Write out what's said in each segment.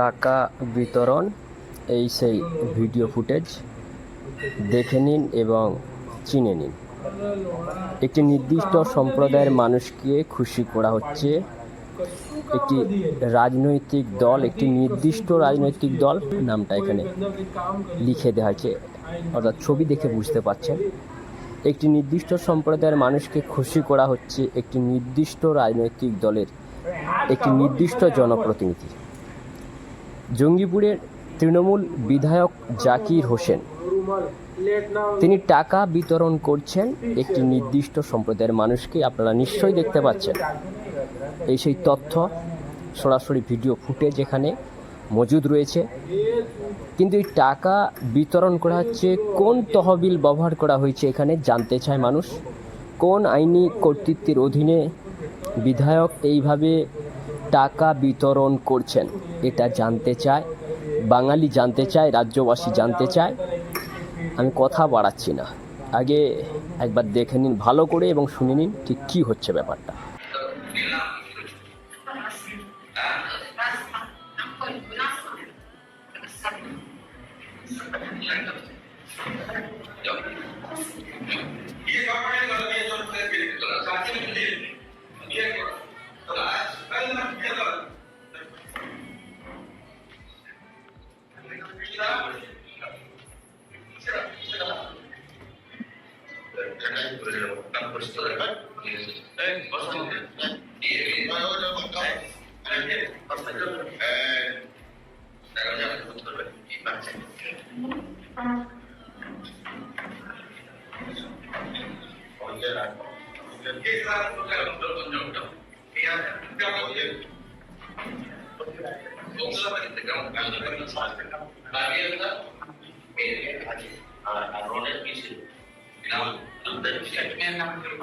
টাকা বিতরণ, এই সেই ভিডিও ফুটেজ। দেখে নিন এবং চিনে নিন। একটি নির্দিষ্ট সম্প্রদায়ের মানুষকে খুশি করা হচ্ছে। একটি রাজনৈতিক দল, একটি নির্দিষ্ট রাজনৈতিক দল, নামটা এখানে লিখে দেওয়া হয়েছে, অর্থাৎ ছবি দেখে বুঝতে পারছেন। একটি নির্দিষ্ট সম্প্রদায়ের মানুষকে খুশি করা হচ্ছে একটি নির্দিষ্ট রাজনৈতিক দলের, একটি নির্দিষ্ট জনপ্রতিনিধি জঙ্গিপুরের তৃণমূল বিধায়ক জাকির হোসেন। তিনি টাকা বিতরণ করছেন একটি নির্দিষ্ট সম্প্রদায়ের মানুষকে। আপনারা নিশ্চয়ই দেখতে পাচ্ছেন। এই সেই তথ্য সরাসরি ভিডিও ফুটেজ এখানে মজুদ রয়েছে। কিন্তু এই টাকা বিতরণ করা হচ্ছে, কোন তহবিল ব্যবহার করা হয়েছে এখানে জানতে চায় মানুষ? কোন আইনি কর্তৃত্বের অধীনে বিধায়ক এইভাবে টাকা বিতরণ করছেন। এটা জানতে চায়, বাঙালি জানতে চায়, রাজ্যবাসী জানতে চায়। আমি কথা বাড়াচ্ছি না। আগে একবার দেখে নিন, ভালো করে এবং শুনে নিন ঠিক কী হচ্ছে ব্যাপারটা। Arronet pieces. Now, look at the check man, I'm going to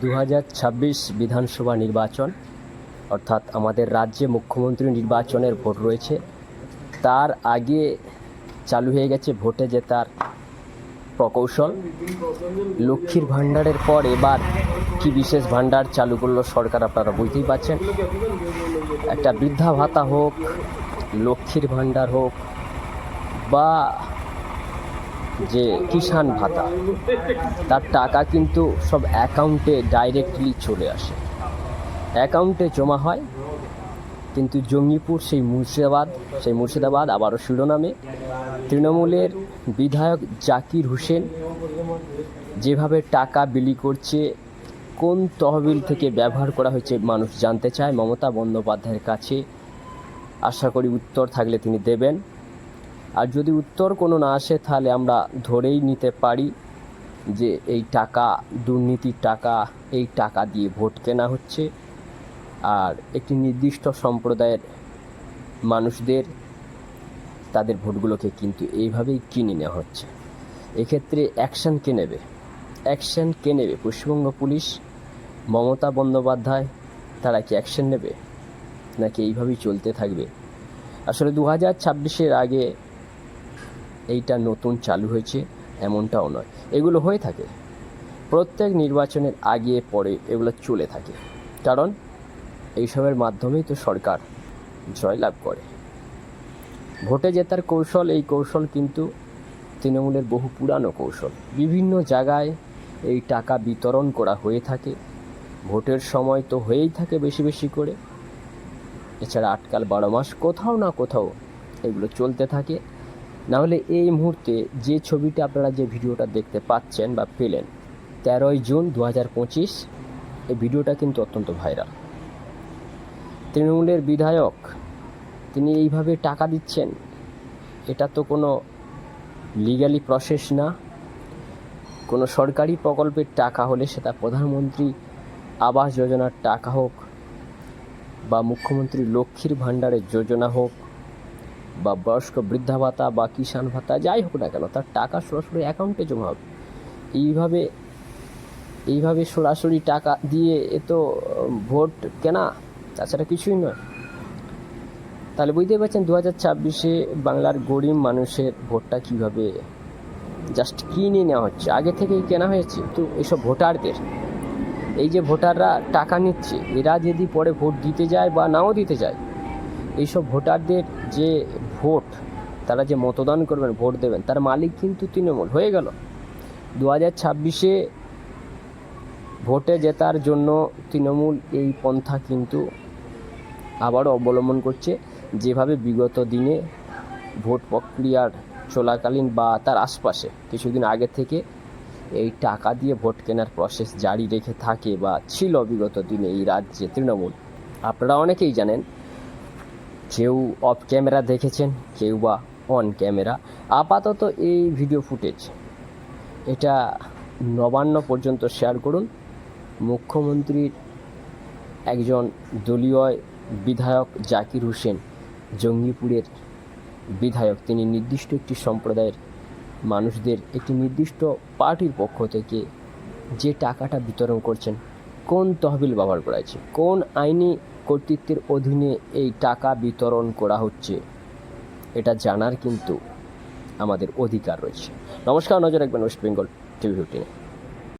দু হাজার ছাব্বিশ বিধানসভা নির্বাচন, অর্থাৎ আমাদের রাজ্যে মুখ্যমন্ত্রী নির্বাচনের ভোট রয়েছে, তার আগে চালু হয়ে গেছে ভোটে জেতার প্রকৌশল। লক্ষ্মীর ভাণ্ডারের পর এবার কি বিশেষ ভাণ্ডার চালু করল সরকার আপনারা বুঝতেই পারছেন। একটা বৃদ্ধা ভাতা হোক, লক্ষ্মীর ভাণ্ডার হোক, বা যে কিষাণ ভাতা, তার টাকা কিন্তু সব অ্যাকাউন্টে ডাইরেক্টলি চলে আসে। অ্যাকাউন্টে জমা হয়, কিন্তু জঙ্গিপুর, সেই মুর্শিদাবাদ সেই মুর্শিদাবাদ আবারও শিরোনামে। তৃণমূলের বিধায়ক জাকির হোসেন যেভাবে টাকা বিলি করছে, কোন তহবিল থেকে ব্যবহার করা হয়েছে মানুষ জানতে চায়। মমতা বন্দ্যোপাধ্যায়ের কাছে আশা করি উত্তর থাকলে তিনি দেবেন। আর যদি উত্তর কোনো না আসে, তাহলে আমরা ধরেই নিতে পারি যে এই টাকা, দুর্নীতির টাকা, এই টাকা দিয়ে ভোট কেনা হচ্ছে। আর একটি নির্দিষ্ট সম্প্রদায়ের মানুষদের, তাদের ভোটগুলোকে কিন্তু এইভাবেই কিনে নেওয়া হচ্ছে। এক্ষেত্রে অ্যাকশন কে নেবে? অ্যাকশন কে নেবে? পশ্চিমবঙ্গ পুলিশ, মমতা বন্দ্যোপাধ্যায়, তারা কি অ্যাকশন নেবে? নাকি এইভাবেই চলতে থাকবে? আসলে দু হাজার ছাব্বিশের আগে এইটা নতুন চালু হয়েছে, এমনটাও নয়। এগুলো হয়ে থাকে। প্রত্যেক নির্বাচনের আগে, পরে এগুলো চলে থাকে। কারণ এইসবের মাধ্যমেই তো সরকার জয়লাভ করে। ভোটে জেতার কৌশল, এই কৌশল কিন্তু তৃণমূলের বহু পুরানো কৌশল। বিভিন্ন জায়গায় এই টাকা বিতরণ করা হয়ে থাকে। ভোটের সময় তো হয়েই থাকে বেশি বেশি করে। এছাড়া আটকাল বারো মাস কোথাও না কোথাও এগুলো চলতে থাকে। নাহলে এই মুহূর্তে যে ছবিটা আপনারা যে ভিডিওটা দেখতে পাচ্ছেন বা পেলেন, তেরোই জুন দু হাজার পঁচিশ, এই ভিডিওটা কিন্তু অত্যন্ত ভাইরাল। তৃণমূলের বিধায়ক, তিনি এইভাবে টাকা দিচ্ছেন, এটা তো কোনো লিগালি প্রসেস না। কোনো সরকারি প্রকল্পের টাকা হলে সেটা প্রধানমন্ত্রী আবাস যোজনার টাকা হোক বা মুখ্যমন্ত্রী লক্ষ্মীর ভাণ্ডারের যোজনা হোক বা বয়স্ক বৃদ্ধা ভাতা বা কিষাণ ভাতা, যাই হোক না কেন, তার টাকা সরাসরি অ্যাকাউন্টে জমা হবে। এইভাবে এইভাবে সরাসরি টাকা দিয়ে এ তো ভোট কেনা, তাছাড়া কিছুই নয়। তাহলে বুঝতেই পারছেন দু হাজার ছাব্বিশে বাংলার গরিব মানুষের ভোটটা কীভাবে জাস্ট কিনে নেওয়া হচ্ছে? আগে থেকেই কেনা হয়েছে, তো এইসব ভোটারদের। এই যে ভোটাররা টাকা নিচ্ছে, এরা যদি পরে ভোট দিতে যায় বা নাও দিতে যায়, এইসব ভোটারদের যে ভোট, তারা যে মতদান করবেন, ভোট দেবেন, তার মালিক কিন্তু তৃণমূল। হয়ে গেল। দু হাজার ছাব্বিশে ভোটে জেতার জন্য তৃণমূল এই পন্থা কিন্তু আবারও অবলম্বন করছে। যেভাবে বিগত দিনে ভোট প্রক্রিয়ার চলাকালীন বা তার আশপাশে কিছুদিন আগে থেকে এই টাকা দিয়ে ভোট কেনার প্রসেস জারি রেখে থাকে বা ছিল বিগত দিনে এই রাজ্যে তৃণমূল। আপনারা অনেকেই জানেন কেউ অফ ক্যামেরা দেখেছেন, কেউ বা অন ক্যামেরা আপাতত এই ভিডিও ফুটেজ এটা নবান্ন পর্যন্ত শেয়ার করুন। মুখ্যমন্ত্রীর একজন দলীয় বিধায়ক জাকির হোসেন, জঙ্গিপুরের বিধায়ক। তিনি নির্দিষ্ট একটি সম্প্রদায়ের মানুষদের, একটি নির্দিষ্ট পার্টির পক্ষ থেকে যে টাকাটা বিতরণ করছেন, কোন তহবিল ব্যবহার করা হয়েছে, কোন আইনি কর্তৃত্বের অধীনে এই টাকা বিতরণ করা হচ্ছে। এটা জানার কিন্তু আমাদের অধিকার রয়েছে। নমস্কার, নজর রাখবেন ওয়েস্ট বেঙ্গল টিভি ফিফটিনে